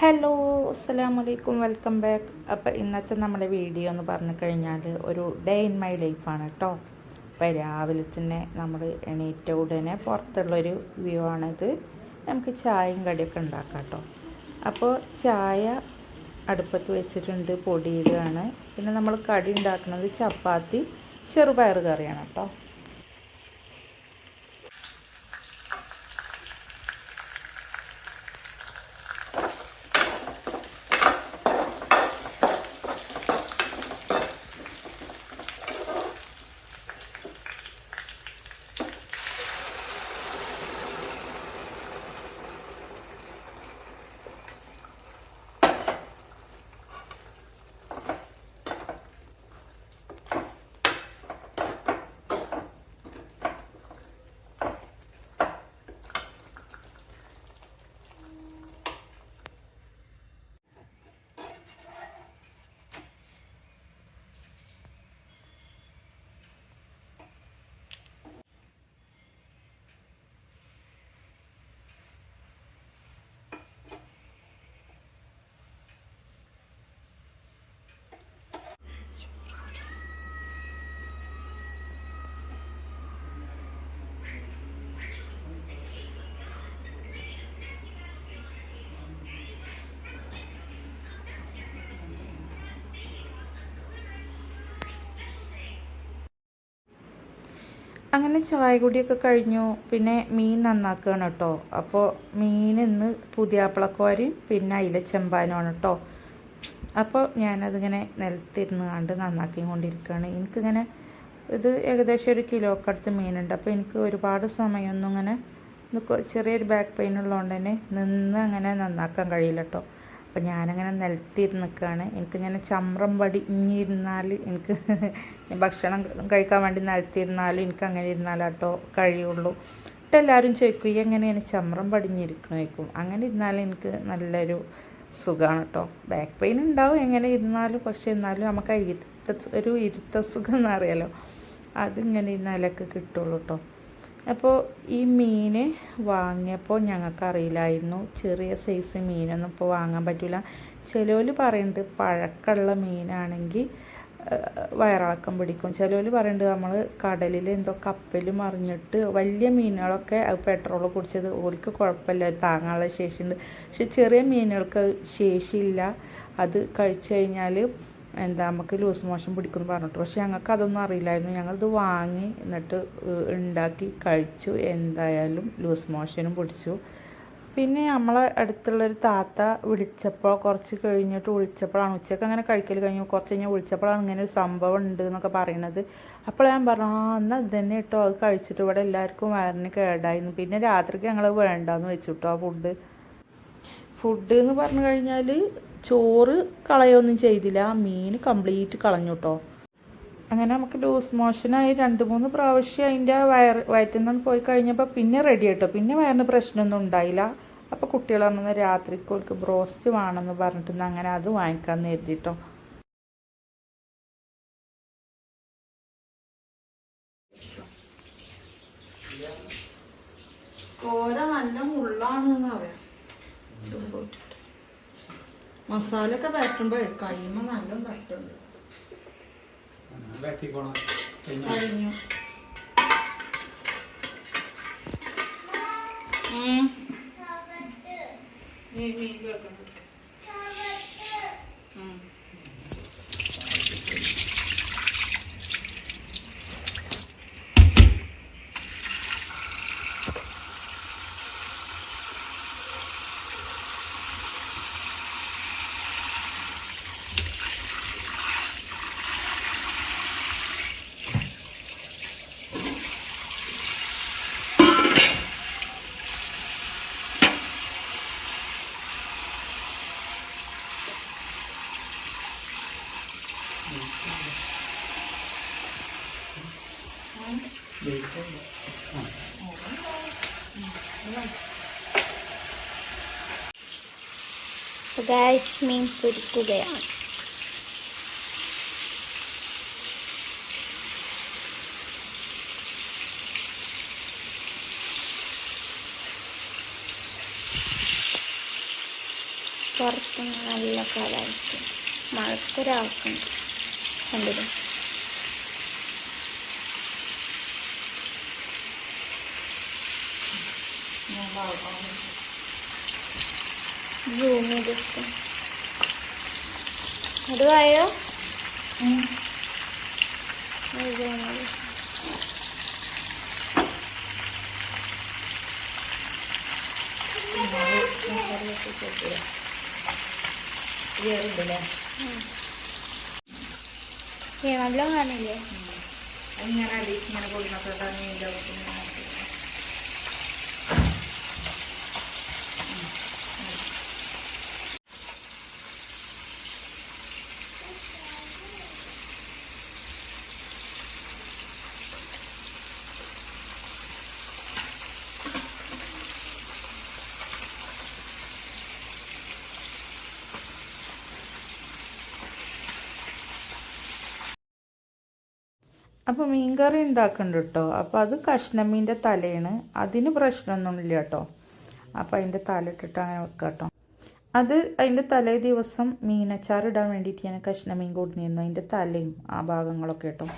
Hello അസ്സാം വലൈക്കും welcome back. അപ്പോൾ ഇന്നത്തെ നമ്മുടെ വീഡിയോ എന്ന് പറഞ്ഞു കഴിഞ്ഞാൽ ഒരു ഡേ ഇൻ മൈ ലൈഫാണ് കേട്ടോ അപ്പോൾ രാവിലെ തന്നെ നമ്മൾ എണീറ്റ ഉടനെ പുറത്തുള്ളൊരു വ്യൂ ആണിത്. നമുക്ക് ചായയും കടിയൊക്കെ ഉണ്ടാക്കാം കേട്ടോ അപ്പോൾ ചായ അടുപ്പത്ത് വെച്ചിട്ടുണ്ട് പൊടിയിടുകയാണ്. പിന്നെ നമ്മൾ കടി ഉണ്ടാക്കുന്നത് ചപ്പാത്തി ചെറുപയർ കറിയാണ് കേട്ടോ അങ്ങനെ ചായ കുടിയൊക്കെ കഴിഞ്ഞു. പിന്നെ മീൻ നന്നാക്കുകയാണ് കേട്ടോ. അപ്പോൾ മീൻ ഇന്ന് പുതിയാപ്പിളക്കോരയും പിന്നെ അയില ചെമ്പാനുമാണ് കേട്ടോ. അപ്പോൾ ഞാനതിങ്ങനെ നിലത്തിരുന്ന് കണ്ട് നന്നാക്കി കൊണ്ടിരിക്കുകയാണ് എനിക്കിങ്ങനെ ഇത് ഏകദേശം ഒരു കിലോക്ക് അടുത്ത് മീനുണ്ട്. അപ്പോൾ എനിക്ക് ഒരുപാട് സമയമൊന്നും ഇങ്ങനെ ചെറിയൊരു ബാക്ക് പെയിൻ ഉള്ളതുകൊണ്ട് തന്നെ നിന്ന് അങ്ങനെ നന്നാക്കാൻ കഴിയില്ല കേട്ടോ. അപ്പോൾ ഞാനങ്ങനെ നിലത്തിരുന്ന് നിൽക്കുകയാണ് എനിക്കിങ്ങനെ ചമ്രം പടിഞ്ഞിരുന്നാൽ എനിക്ക് ഭക്ഷണം കഴിക്കാൻ വേണ്ടി നിലത്തിരുന്നാലും എനിക്ക് അങ്ങനെ ഇരുന്നാലാട്ടോ കഴിയുള്ളൂ. എന്നിട്ട് എല്ലാവരും ചോദിക്കും ഈ എങ്ങനെയാണ് ചമ്രം പടിഞ്ഞിരിക്കണം ചോദിക്കും അങ്ങനെ ഇരുന്നാലും എനിക്ക് നല്ലൊരു സുഖമാണ് കേട്ടോ ബാക്ക് പെയിൻ ഉണ്ടാവും എങ്ങനെ ഇരുന്നാലും പക്ഷേ എന്നാലും നമുക്ക് ഇരുത്ത ഒരു ഇരുത്ത സുഖം എന്നറിയാലോ അതിങ്ങനെ ഇരുന്നാലൊക്കെ കിട്ടുള്ളൂ കേട്ടോ അപ്പോൾ ഈ മീൻ വാങ്ങിയപ്പോൾ ഞങ്ങൾക്കറിയില്ലായിരുന്നു ചെറിയ സൈസ് മീനൊന്നും ഇപ്പോൾ വാങ്ങാൻ പറ്റില്ല ചിലവർ പറയുന്നുണ്ട് പഴക്കമുള്ള മീനാണെങ്കിൽ വയറിളക്കം പിടിക്കും. ചിലവർ പറയുന്നുണ്ട് നമ്മൾ കടലിൽ എന്തോ കപ്പൽ മറിഞ്ഞിട്ട് വലിയ മീനുകളൊക്കെ പെട്രോൾ കുടിച്ചത് ഓർക്ക് കുഴപ്പമില്ല താങ്ങാനുള്ള ശേഷിയുണ്ട് പക്ഷെ ചെറിയ മീനുകൾക്ക് ശേഷിയില്ല. അത് കഴിച്ചു കഴിഞ്ഞാൽ എന്താ നമുക്ക് ലൂസ് മോഷൻ പിടിക്കുമെന്ന് പറഞ്ഞിട്ട്. പക്ഷെ ഞങ്ങൾക്ക് അതൊന്നും അറിയില്ലായിരുന്നു. ഞങ്ങളിത് വാങ്ങി എന്നിട്ട് ഉണ്ടാക്കി കഴിച്ചു. എന്തായാലും ലൂസ് മോഷനും പിടിച്ചു. പിന്നെ നമ്മളെ അടുത്തുള്ളൊരു താത്ത വിളിച്ചപ്പോൾ കുറച്ച് കഴിഞ്ഞിട്ട് വിളിച്ചപ്പോഴാണ് ഉച്ചയ്ക്ക് അങ്ങനെ കഴിക്കൽ കഴിഞ്ഞു. കുറച്ച് കഴിഞ്ഞ് വിളിച്ചപ്പോഴാണ് ഇങ്ങനെ ഒരു സംഭവം ഉണ്ട് എന്നൊക്കെ പറയണത് അപ്പോൾ ഞാൻ പറഞ്ഞു ആ എന്നാൽ ഇത് തന്നെ കേട്ടോ. അത് കഴിച്ചിട്ട് ഇവിടെ എല്ലാവർക്കും വയറിന് കേടായിരുന്നു. പിന്നെ രാത്രിക്ക് ഞങ്ങൾ വേണ്ടാന്ന് വെച്ചു കേട്ടോ ആ ഫുഡ് ഫുഡ് എന്ന് പറഞ്ഞു കഴിഞ്ഞാൽ ചോറ് കളയൊന്നും ചെയ്തില്ല. മീൻ കംപ്ലീറ്റ് കളഞ്ഞു കേട്ടോ അങ്ങനെ നമുക്ക് ലൂസ് മോഷനായി രണ്ട് മൂന്ന് പ്രാവശ്യം അതിന്റെ വയർ വയറ്റിൽ നിന്ന് പോയി കഴിഞ്ഞപ്പോൾ പിന്നെ റെഡി ആയിട്ടോ പിന്നെ വയറിന് പ്രശ്നമൊന്നും ഉണ്ടായില്ല. അപ്പോൾ കുട്ടികൾ അന്ന് രാത്രിക്ക് ഓൾക്ക് ബ്രോസ്റ്റ് വേണമെന്ന് പറഞ്ഞിട്ട് അങ്ങനെ അത് വാങ്ങിക്കാൻ നേരിട്ടോ കോര നല്ല മുള്ളാണെന്ന് പറയാം ചുമ്പോട്ടിട്ട് മസാല ഒക്കെ പരട്ടുമ്പോൾ കൈമ നല്ല കഴിഞ്ഞു? ഉം. മീൻ മീൻ ഗായ്സ് മീൻ പൊരിക്കുകയാണ് പുറത്ത് നല്ല കാലാവസ്ഥ മഴക്കൊരാൾക്കുണ്ട് കണ്ടില്ലേ സൂം ചെയ്തിട്ട് അത് വായോ നല്ല കാണില്ലേ ഇങ്ങനെ ഇങ്ങനെ പോയി മീന്റെ അപ്പോൾ മീൻകറി ഉണ്ടാക്കുന്നുണ്ട് കേട്ടോ അപ്പോൾ അത് കഷ്ണമീന്റെ തലയാണ് അതിന് പ്രശ്നമൊന്നുമില്ല കേട്ടോ അപ്പോൾ അതിന്റെ തല ഇട്ടിട്ട് അങ്ങനെ വെക്കാം കേട്ടോ അത് അതിന്റെ തലേ ദിവസം മീനച്ചാർ ഇടാൻ വേണ്ടിയിട്ട് ഞാൻ കഷ്ണമീൻ കൊടുന്നിരുന്നു. അതിന്റെ തലയും ആ ഭാഗങ്ങളൊക്കെ കേട്ടോ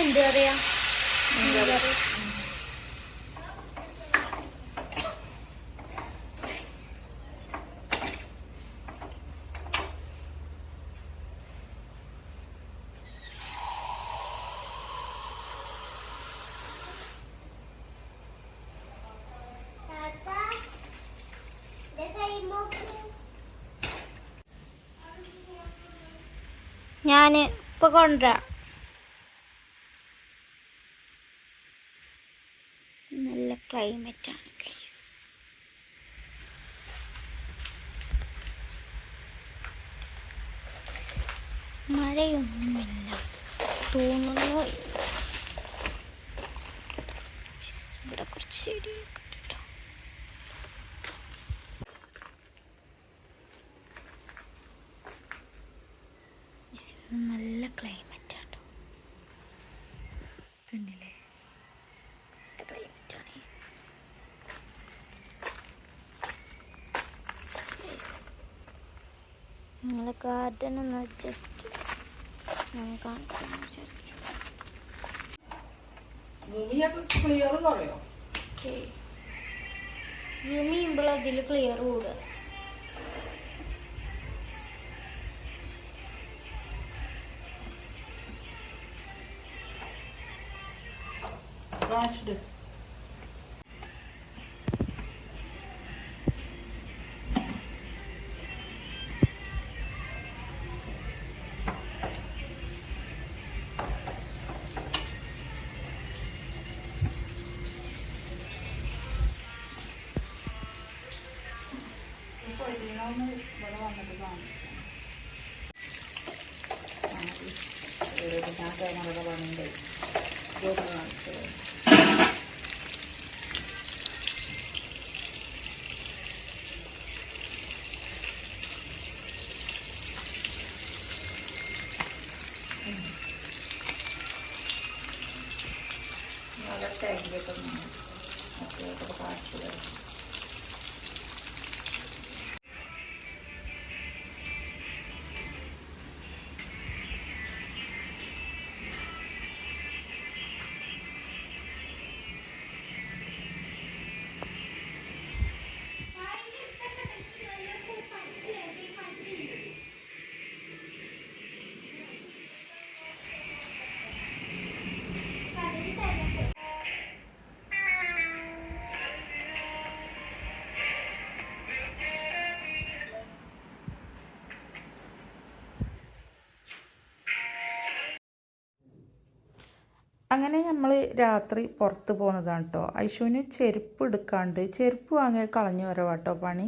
എന്ത് പറയാ ഞാൻ ഇപ്പൊ കൊണ്ടുവരാം. നല്ല ക്ലൈമറ്റ് ആണ് ഗൈസ് മഴയൊന്നുമില്ല. തോന്നുന്നു ഇവിടെ കുറച്ച് ചെടിയൊക്കെ നിങ്ങളെ ഗാർഡൻ ഒന്ന് ജസ്റ്റ് ഞാൻ കാണിക്കാൻ വിചാരിച്ചു. സൂം ചെയ്യുമ്പോൾ അതിൽ ക്ലിയർ കൂടുക ഫ്ലാഷ്ഡ് ഞാൻ തേങ്ങയുടെ പണിയുണ്ട്. ജോലി കാണിച്ചത് തേങ്ങയൊക്കെ മക്കളൊക്കെ കാണിച്ചു തരാം. അങ്ങനെ നമ്മൾ രാത്രി പുറത്ത് പോകുന്നതാണ് കേട്ടോ ഐശുവിന് ചെരുപ്പ് എടുക്കാണ്ട് ചെരുപ്പ് വാങ്ങി കളഞ്ഞു വരവാട്ടോ പണി.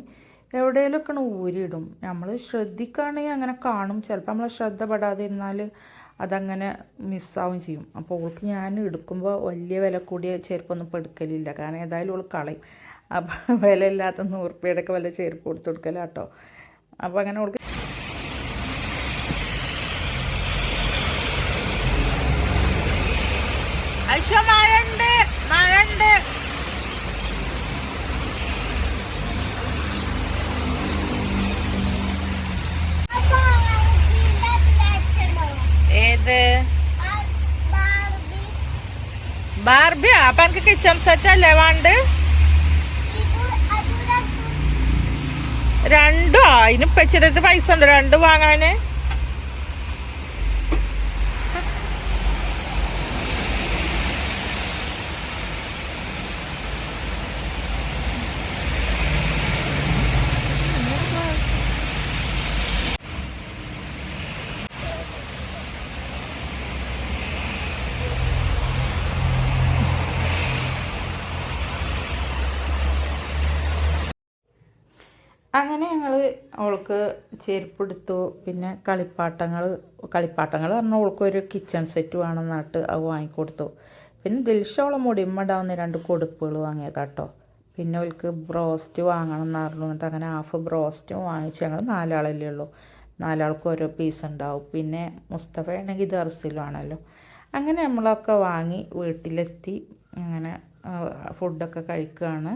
എവിടെയെങ്കിലുമൊക്കെ ഊരിയിടും. നമ്മൾ ശ്രദ്ധിക്കുകയാണെങ്കിൽ അങ്ങനെ കാണും. ചിലപ്പോൾ നമ്മൾ ശ്രദ്ധ പെടാതെ ഇരുന്നാൽ അതങ്ങനെ മിസ്സാവും ചെയ്യും. അപ്പോൾ ഓൾക്ക് ഞാൻ എടുക്കുമ്പോൾ വലിയ വില കൂടിയ ചെരുപ്പൊന്നും ഇപ്പോൾ എടുക്കലില്ല. കാരണം ഏതായാലും ഓൾ കളയും. അപ്പോൾ വില ഇല്ലാത്ത നൂറ് രൂപയുടെ ഒക്കെ വല്ല ചെരുപ്പ് കൊടുത്ത് കൊടുക്കലാട്ടോ. അപ്പോൾ അങ്ങനെ ഓൾക്ക് ഏത് ബാർബിയാ അപ്പൊ എനിക്ക് കിച്ചൺ സെറ്റ് അല്ലേ വേണ്ട? രണ്ടോ? അതിന് ഇപ്പച്ചിയുടെ അടുത്ത് പൈസ ഉണ്ട്? രണ്ട് വാങ്ങാന്? അങ്ങനെ ഞങ്ങൾ അവൾക്ക് ചെരുപ്പ് എടുത്തു. പിന്നെ കളിപ്പാട്ടങ്ങൾ കളിപ്പാട്ടങ്ങൾ പറഞ്ഞാൽ അവൾക്ക് ഒരു കിച്ചൺ സെറ്റ് വേണമെന്നിട്ട് അത് വാങ്ങിക്കൊടുത്തു. പിന്നെ ദിൽഷോളെ മുടിമ്മടാവുന്ന രണ്ട് കൊടുപ്പുകൾ വാങ്ങിയതാട്ടോ. പിന്നെ ഓൾക്ക് ബ്രോസ്റ്റ് വാങ്ങണം എന്ന് പറഞ്ഞു എന്നിട്ട് അങ്ങനെ ഹാഫ് ബ്രോസ്റ്റും വാങ്ങിച്ച് ഞങ്ങൾ നാലാളല്ലേ ഉള്ളൂ. നാലാൾക്ക് ഓരോ പീസ് ഉണ്ടാവും. പിന്നെ മുസ്തഫയാണെങ്കിൽ ദർസിലുമാണല്ലോ അങ്ങനെ നമ്മളൊക്കെ വാങ്ങി വീട്ടിലെത്തി. അങ്ങനെ ഫുഡൊക്കെ കഴിക്കുകയാണ്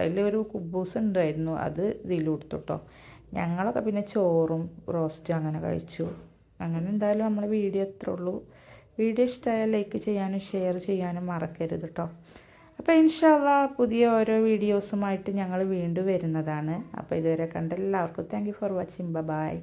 അതിലൊരു കുബൂസ് ഉണ്ടായിരുന്നു അത് ഇതിൽ കൊടുത്തു കേട്ടോ ഞങ്ങളൊക്കെ പിന്നെ ചോറും റോസ്റ്റും അങ്ങനെ കഴിച്ചു. അങ്ങനെ എന്തായാലും നമ്മുടെ വീഡിയോ എത്ര ഉള്ളൂ. വീഡിയോ ഇഷ്ടമായാൽ ലൈക്ക് ചെയ്യാനും ഷെയർ ചെയ്യാനും മറക്കരുത് കേട്ടോ അപ്പോൾ ഇൻഷാല്ല പുതിയ ഓരോ വീഡിയോസുമായിട്ട് ഞങ്ങൾ വീണ്ടും വരുന്നതാണ്. അപ്പോൾ ഇതുവരെ കണ്ട എല്ലാവർക്കും താങ്ക് ഫോർ വാച്ചിങ് ബൈ